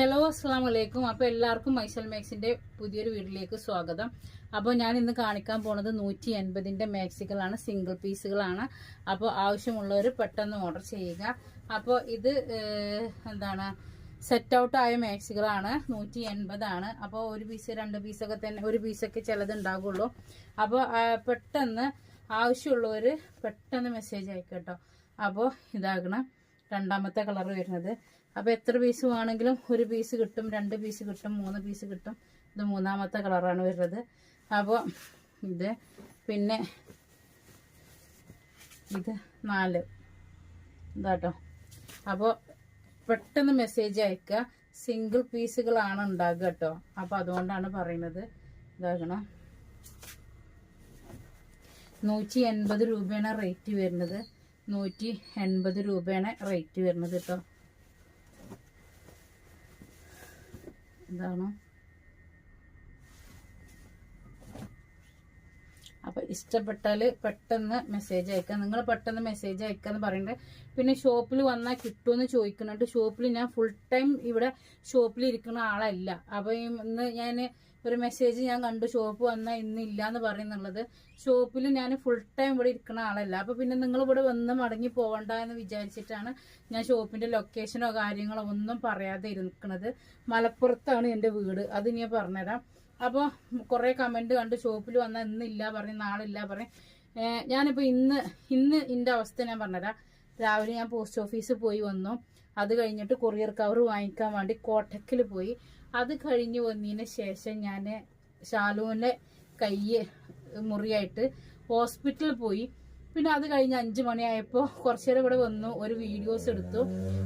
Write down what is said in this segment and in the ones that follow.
Hello അസ്സാം വലൈക്കും അപ്പോൾ എല്ലാവർക്കും മൈസൽ മാക്സിന്റെ പുതിയൊരു വീട്ടിലേക്ക് സ്വാഗതം. അപ്പോൾ ഞാൻ ഇന്ന് കാണിക്കാൻ പോണത് നൂറ്റി എൺപതിന്റെ മാക്സികളാണ് സിംഗിൾ പീസുകളാണ് അപ്പോൾ ആവശ്യമുള്ളവർ പെട്ടെന്ന് ഓർഡർ ചെയ്യുക. അപ്പോൾ ഇത് എന്താണ് സെറ്റ് ഔട്ട് ആയ മാക്സികളാണ് നൂറ്റി എൺപതാണ് അപ്പോൾ ഒരു പീസ് രണ്ട് പീസൊക്കെ തന്നെ ഒരു പീസൊക്കെ ചിലത് ഉണ്ടാകുള്ളൂ അപ്പോൾ പെട്ടെന്ന് ആവശ്യമുള്ളവർ പെട്ടെന്ന് മെസ്സേജ് അയക്കട്ടോ അപ്പോൾ ഇതാകണം രണ്ടാമത്തെ കളർ വരുന്നത്. അപ്പോൾ എത്ര പീസ് വേണമെങ്കിലും ഒരു പീസ് കിട്ടും രണ്ട് പീസ് കിട്ടും മൂന്ന് പീസ് കിട്ടും. ഇത് മൂന്നാമത്തെ കളറാണ് വരുന്നത്. അപ്പോൾ ഇത് പിന്നെ ഇത് നാല്. ഇതാട്ടോ. അപ്പോൾ പെട്ടെന്ന് മെസ്സേജ് അയക്കുക. സിംഗിൾ പീസുകളാണ് ഉണ്ടാകുക കേട്ടോ. അപ്പോൾ അതുകൊണ്ടാണ് പറയുന്നത്. ഇതാകണം. നൂറ്റി എൺപത് രൂപയാണ് റേറ്റ് വരുന്നത്. നൂറ്റി എൺപത് രൂപയാണ് റേറ്റ് വരുന്നത് കേട്ടോ. ഇതാണ്. അപ്പൊ ഇഷ്ടപ്പെട്ടാൽ പെട്ടെന്ന് മെസ്സേജ് അയക്കാം നിങ്ങൾ പെട്ടെന്ന് മെസ്സേജ് അയക്കാന്ന് പറയുന്നത് പിന്നെ ഷോപ്പിൽ വന്നാൽ കിട്ടുമെന്ന് ചോദിക്കുന്നുണ്ട് ഷോപ്പിൽ ഞാൻ ഫുൾ ടൈം ഇവിടെ ഷോപ്പിൽ ഇരിക്കുന്ന ആളല്ല. അപ്പൊ ഈ ഇന്ന് ഞാൻ ഒരു മെസ്സേജ് ഞാൻ കണ്ടു ഷോപ്പ് വന്നാൽ ഇന്നില്ല എന്ന് പറയുന്നുള്ളത് ഷോപ്പിൽ ഞാൻ ഫുൾ ടൈം ഇവിടെ ഇരിക്കുന്ന ആളല്ല. അപ്പൊ പിന്നെ നിങ്ങൾ ഇവിടെ വന്ന് മടങ്ങി പോകണ്ട എന്ന് വിചാരിച്ചിട്ടാണ് ഞാൻ ഷോപ്പിന്റെ ലൊക്കേഷനോ കാര്യങ്ങളോ ഒന്നും പറയാതെ ഇരിക്കുന്നത് മലപ്പുറത്താണ് എന്റെ വീട്. അത് ഞാൻ പറഞ്ഞുതരാം. അപ്പോൾ കുറേ കമന്റ് കണ്ട് ഷോപ്പിൽ വന്നാൽ ഇന്നില്ല പറയും നാളില്ല പറയും ഞാനിപ്പോൾ ഇന്ന് ഇന്ന് എന്റെ അവസ്ഥ ഞാൻ പറഞ്ഞുതരാം. രാവിലെ ഞാൻ പോസ്റ്റ് ഓഫീസിൽ പോയി വന്നു. അത് കഴിഞ്ഞിട്ട് കൊറിയർ കവർ വാങ്ങിക്കാൻ വേണ്ടി കോട്ടക്കിൽ പോയി. അത് കഴിഞ്ഞ് വന്നതിന് ശേഷം ഞാൻ ഷാലുവിന്റെ കൈ മുറിയായിട്ട് ഹോസ്പിറ്റലിൽ പോയി. പിന്നെ അത് കഴിഞ്ഞ് അഞ്ചു മണിയായപ്പോൾ കുറച്ചു നേരം ഇവിടെ വന്നു ഒരു വീഡിയോസ് എടുത്തു.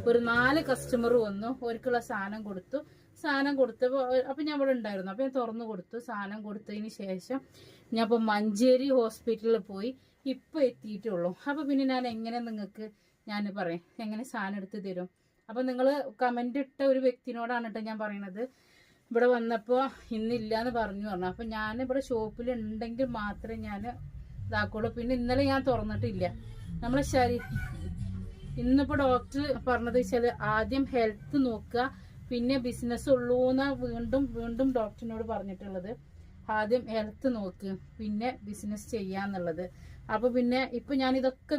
ഒരു നാല് കസ്റ്റമർ വന്നു അവർക്കുള്ള സാധനം കൊടുത്തു. സാധനം കൊടുത്തപ്പോൾ അപ്പം ഞാൻ ഇവിടെ ഉണ്ടായിരുന്നു. അപ്പം ഞാൻ തുറന്നു കൊടുത്തു സാധനം കൊടുത്തതിന് ശേഷം ഞാൻ ഇപ്പം മഞ്ചേരി ഹോസ്പിറ്റലിൽ പോയി. ഇപ്പം എത്തിയിട്ടുള്ളൂ. അപ്പം പിന്നെ ഞാൻ എങ്ങനെ നിങ്ങൾക്ക് ഞാൻ പറയാം എങ്ങനെ സാധനം എടുത്ത് തരും? അപ്പോൾ നിങ്ങൾ കമന്റ് ഇട്ട ഒരു വ്യക്തിനോടാണ് കേട്ടോ ഞാൻ പറയണത്. ഇവിടെ വന്നപ്പോൾ ഇന്നില്ല എന്ന് പറഞ്ഞു പറഞ്ഞു. അപ്പോൾ ഞാൻ ഇവിടെ ഷോപ്പിൽ ഉണ്ടെങ്കിൽ മാത്രമേ ഞാൻ ഇതാക്കുള്ളൂ. പിന്നെ ഇന്നലെ ഞാൻ തുറന്നിട്ടില്ല. നമ്മളെ ശരീ. ഇന്നിപ്പോൾ ഡോക്ടർ പറഞ്ഞത് വെച്ചാൽ ആദ്യം ഹെൽത്ത് നോക്കുക. പിന്നെ ബിസിനസ് ഉള്ളൂ എന്നാ വീണ്ടും വീണ്ടും ഡോക്ടറിനോട് പറഞ്ഞിട്ടുള്ളത്. ആദ്യം ഹെൽത്ത് നോക്ക്. പിന്നെ ബിസിനസ് ചെയ്യാന്നുള്ളത്. അപ്പോൾ പിന്നെ ഇപ്പൊ ഞാൻ ഇതൊക്കെ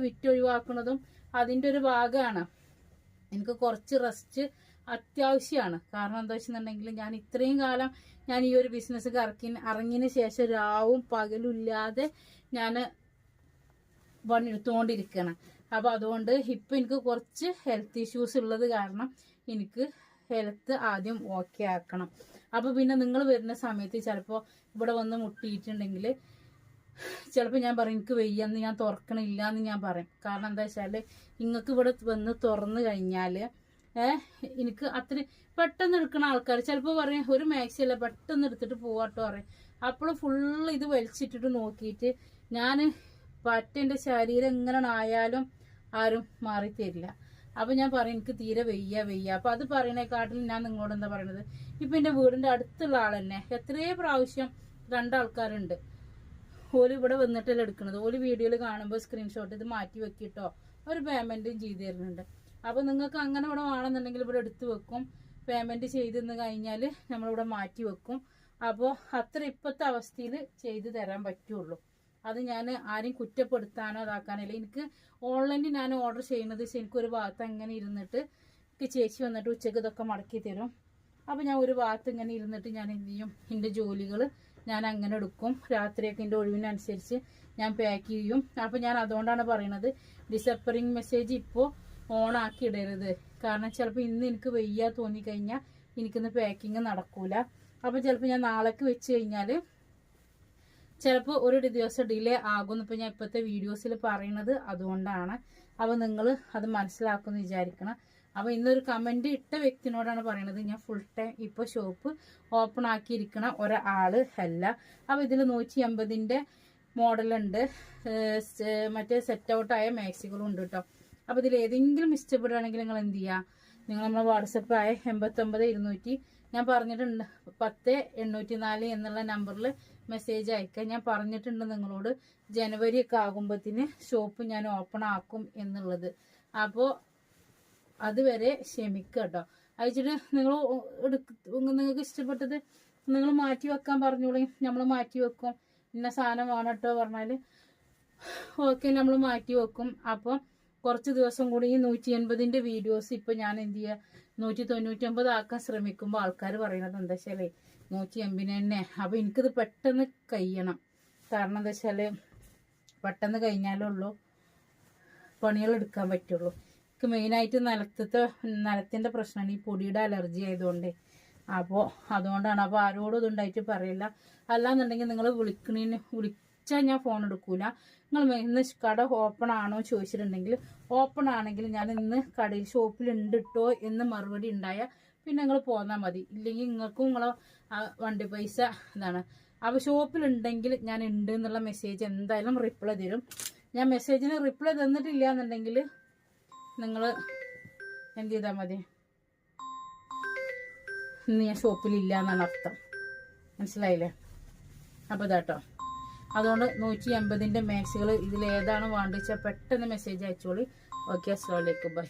അതിന്റെ ഒരു ഭാഗമാണ് എനിക്ക് കുറച്ച് റെസ്റ്റ് അത്യാവശ്യമാണ് കാരണം എന്താ വെച്ചിട്ടുണ്ടെങ്കിൽ ഞാൻ ഇത്രയും കാലം ഞാൻ ഈ ഒരു ബിസിനസ് കറക്കി ഇറങ്ങിയതിന് ശേഷം രാവും പകലും ഇല്ലാതെ ഞാൻ പണിയെടുത്തുകൊണ്ടിരിക്കണം അപ്പം അതുകൊണ്ട് ഇപ്പം എനിക്ക് കുറച്ച് ഹെൽത്ത് ഇഷ്യൂസ് ഉള്ളത് കാരണം എനിക്ക് ഹെൽത്ത് ആദ്യം ഓക്കെ ആക്കണം. അപ്പോൾ പിന്നെ നിങ്ങൾ വരുന്ന സമയത്ത് ചിലപ്പോൾ ഇവിടെ വന്ന് മുട്ടിയിട്ടുണ്ടെങ്കിൽ ചിലപ്പോൾ ഞാൻ പറയും എനിക്ക് വെയ്യെന്ന് ഞാൻ തുറക്കണില്ല എന്ന് ഞാൻ പറയും. കാരണം എന്താ വെച്ചാൽ നിങ്ങൾക്ക് ഇവിടെ വന്ന് തുറന്നു കഴിഞ്ഞാൽ എനിക്ക് അത്ര പെട്ടെന്ന് എടുക്കുന്ന ആൾക്കാർ ചിലപ്പോൾ പറയും ഒരു മാക്സി അല്ല പെട്ടെന്ന് എടുത്തിട്ട് പോവാട്ടോ പറയും. അപ്പോൾ ഫുള്ള് ഇത് വലിച്ചിട്ടിട്ട് നോക്കിയിട്ട് ഞാൻ പറ്റെന്റെ ശരീരം എങ്ങനെ ആയാലും ആരും മാറി തരില്ല അപ്പം ഞാൻ പറയും എനിക്ക് തീരെ വെയ്യ വെയ്യ. അപ്പം അത് പറയണേക്കാട്ടിൽ ഞാൻ നിങ്ങളോട് എന്താ പറയണത്? ഇപ്പം എന്റെ വീടിന്റെ അടുത്തുള്ള ആൾ തന്നെ എത്രയോ പ്രാവശ്യം രണ്ടാൾക്കാരുണ്ട് ഓൽ ഇവിടെ വന്നിട്ടല്ല എടുക്കുന്നത് ഓൽ വീഡിയോയിൽ കാണുമ്പോൾ സ്ക്രീൻഷോട്ട് ഇത് മാറ്റി വെക്കിട്ടോ? ഒരു പേയ്മെന്റും ചെയ്തു തരുന്നുണ്ട്. അപ്പൊ നിങ്ങൾക്ക് അങ്ങനെ ഇവിടെ വേണമെന്നുണ്ടെങ്കിൽ ഇവിടെ എടുത്ത് വെക്കും. പേയ്മെന്റ് ചെയ്തെന്ന് കഴിഞ്ഞാൽ നമ്മളിവിടെ മാറ്റി വെക്കും. അപ്പോൾ അത്ര ഇപ്പോഴത്തെ അവസ്ഥയിൽ ചെയ്തു തരാൻ പറ്റുള്ളൂ. അത് ഞാൻ ആരെയും കുറ്റപ്പെടുത്താനോ അതാക്കാനല്ല എനിക്ക് ഓൺലൈനിൽ ഞാൻ ഓർഡർ ചെയ്യുന്നത് വെച്ചാൽ എനിക്ക് ഒരു ഭാഗത്ത് അങ്ങനെ ഇരുന്നിട്ട് എനിക്ക് ചേച്ചി വന്നിട്ട് ഉച്ചയ്ക്ക് ഇതൊക്കെ മടക്കി തരും. അപ്പൊ ഞാൻ ഒരു ഭാഗത്ത് ഇങ്ങനെ ഇരുന്നിട്ട് ഞാൻ എന്ത് ചെയ്യും? എന്റെ ജോലികൾ ഞാൻ അങ്ങനെ എടുക്കും. രാത്രിയൊക്കെ എന്റെ ഒഴിവിനനുസരിച്ച് ഞാൻ പാക്ക് ചെയ്യും. അപ്പോൾ ഞാൻ അതുകൊണ്ടാണ് പറയുന്നത് ഡിസപ്പറിങ് മെസ്സേജ് ഇപ്പോൾ ഓൺ ആക്കി ഇടരുത്. കാരണം ചിലപ്പോൾ ഇന്ന് എനിക്ക് വയ്യ തോന്നിക്കഴിഞ്ഞാൽ എനിക്കിന്ന് പാക്കിങ് നടക്കൂല. അപ്പോൾ ചിലപ്പോൾ ഞാൻ നാളേക്ക് വെച്ച് കഴിഞ്ഞാൽ ചിലപ്പോൾ ഒരു ദിവസം ഡിലേ ആകും ഇപ്പം ഞാൻ ഇപ്പോഴത്തെ വീഡിയോസിൽ പറയുന്നത് അതുകൊണ്ടാണ്. അപ്പോൾ നിങ്ങൾ അത് മനസ്സിലാക്കുമെന്ന് വിചാരിക്കണം. അപ്പൊ ഇന്നൊരു കമന്റ് ഇട്ട വ്യക്തിനോടാണ് പറയണത് ഞാൻ ഫുൾ ടൈം ഇപ്പൊ ഷോപ്പ് ഓപ്പൺ ആക്കിയിരിക്കണ ഒരാൾ അല്ല. അപ്പൊ ഇതിൽ നൂറ്റി എൺപതിന്റെ മോഡലുണ്ട് മറ്റേ സെറ്റ് ഔട്ടായ മാക്സികളും ഉണ്ട് കേട്ടോ അപ്പൊ ഇതിൽ ഏതെങ്കിലും ഇഷ്ടപ്പെടുകയാണെങ്കിൽ നിങ്ങൾ എന്ത് ചെയ്യുക നിങ്ങൾ നമ്മളെ വാട്സപ്പ് ആയ എൺപത്തൊമ്പത് ഇരുന്നൂറ്റി ഞാൻ പറഞ്ഞിട്ടുണ്ട് പത്ത് എണ്ണൂറ്റി നാല് എന്നുള്ള നമ്പറിൽ മെസ്സേജ് അയക്കുക ഞാൻ പറഞ്ഞിട്ടുണ്ട് നിങ്ങളോട് ജനുവരി ഒക്കെ ആകുമ്പോഴത്തേന് ഷോപ്പ് ഞാൻ ഓപ്പൺ ആക്കും എന്നുള്ളത്. അപ്പോൾ അതുവരെ ക്ഷമിക്കുക കേട്ടോ അയച്ചിട്ട് നിങ്ങൾ നിങ്ങൾക്ക് ഇഷ്ടപ്പെട്ടത് നിങ്ങൾ മാറ്റി വെക്കാൻ പറഞ്ഞോളി. നമ്മൾ മാറ്റി വെക്കും. ഇന്ന സാധനം വേണം കേട്ടോ പറഞ്ഞാൽ ഓക്കെ നമ്മൾ മാറ്റി വെക്കും. അപ്പം കുറച്ച് ദിവസം കൂടി ഈ നൂറ്റി എൺപതിന്റെ വീഡിയോസ് ഇപ്പം ഞാൻ എന്ത് ചെയ്യുക നൂറ്റി തൊണ്ണൂറ്റൊമ്പത് ആക്കാൻ ശ്രമിക്കുമ്പോൾ ആൾക്കാർ പറയണത് എന്താ വെച്ചാൽ നൂറ്റി എൺപതിന് തന്നെ. അപ്പം എനിക്കിത് പെട്ടെന്ന് കഴിയണം. കാരണം എന്താ വെച്ചാൽ പെട്ടെന്ന് കഴിഞ്ഞാലേ ഉള്ളൂ. എടുക്കാൻ പറ്റുള്ളൂ. എനിക്ക് മെയിനായിട്ട് നിലത്തത്തെ നിലത്തിന്റെ പ്രശ്നമാണ് ഈ പൊടിയുടെ അലർജി ആയതുകൊണ്ട്. അപ്പോൾ അതുകൊണ്ടാണ് അപ്പോൾ ആരോടും ഇതുണ്ടായിട്ട് പറയില്ല. അല്ലാന്നുണ്ടെങ്കിൽ നിങ്ങൾ വിളിക്കണേന് വിളിച്ചാൽ ഞാൻ ഫോൺ എടുക്കൂല. നിങ്ങൾ ഇന്ന് കട ഓപ്പൺ ആണോ ചോദിച്ചിട്ടുണ്ടെങ്കിൽ ഓപ്പൺ ആണെങ്കിൽ ഞാൻ ഇന്ന് കടയിൽ ഷോപ്പിൽ ഉണ്ട് എന്ന് മറുപടി ഉണ്ടായാൽ പിന്നെ നിങ്ങൾ പോന്നാൽ മതി. ഇല്ലെങ്കിൽ നിങ്ങൾക്കും നിങ്ങളെ വണ്ടി പൈസ ഇതാണ്. അപ്പോൾ ഷോപ്പിലുണ്ടെങ്കിൽ ഞാൻ ഉണ്ട് എന്നുള്ള മെസ്സേജ് എന്തായാലും റിപ്ലൈ തരും. ഞാൻ മെസ്സേജിന് റിപ്ലൈ തന്നിട്ടില്ല എന്നുണ്ടെങ്കിൽ നിങ്ങൾ എന്ത് ചെയ്താൽ മതി? ഇന്ന് ഞാൻ ഷോപ്പിലില്ല എന്നാണ് അർത്ഥം. മനസ്സിലായില്ലേ? അപ്പോൾ ഇതാട്ടോ അതുകൊണ്ട് നൂറ്റി എൺപതിന്റെ മാക്സുകൾ ഇതിലേതാണ് വേണ്ടത് വെച്ചാൽ പെട്ടെന്ന് മെസ്സേജ് അയച്ചോളി. ഓക്കെ അസ്സാം വലൈക്കും ബൈ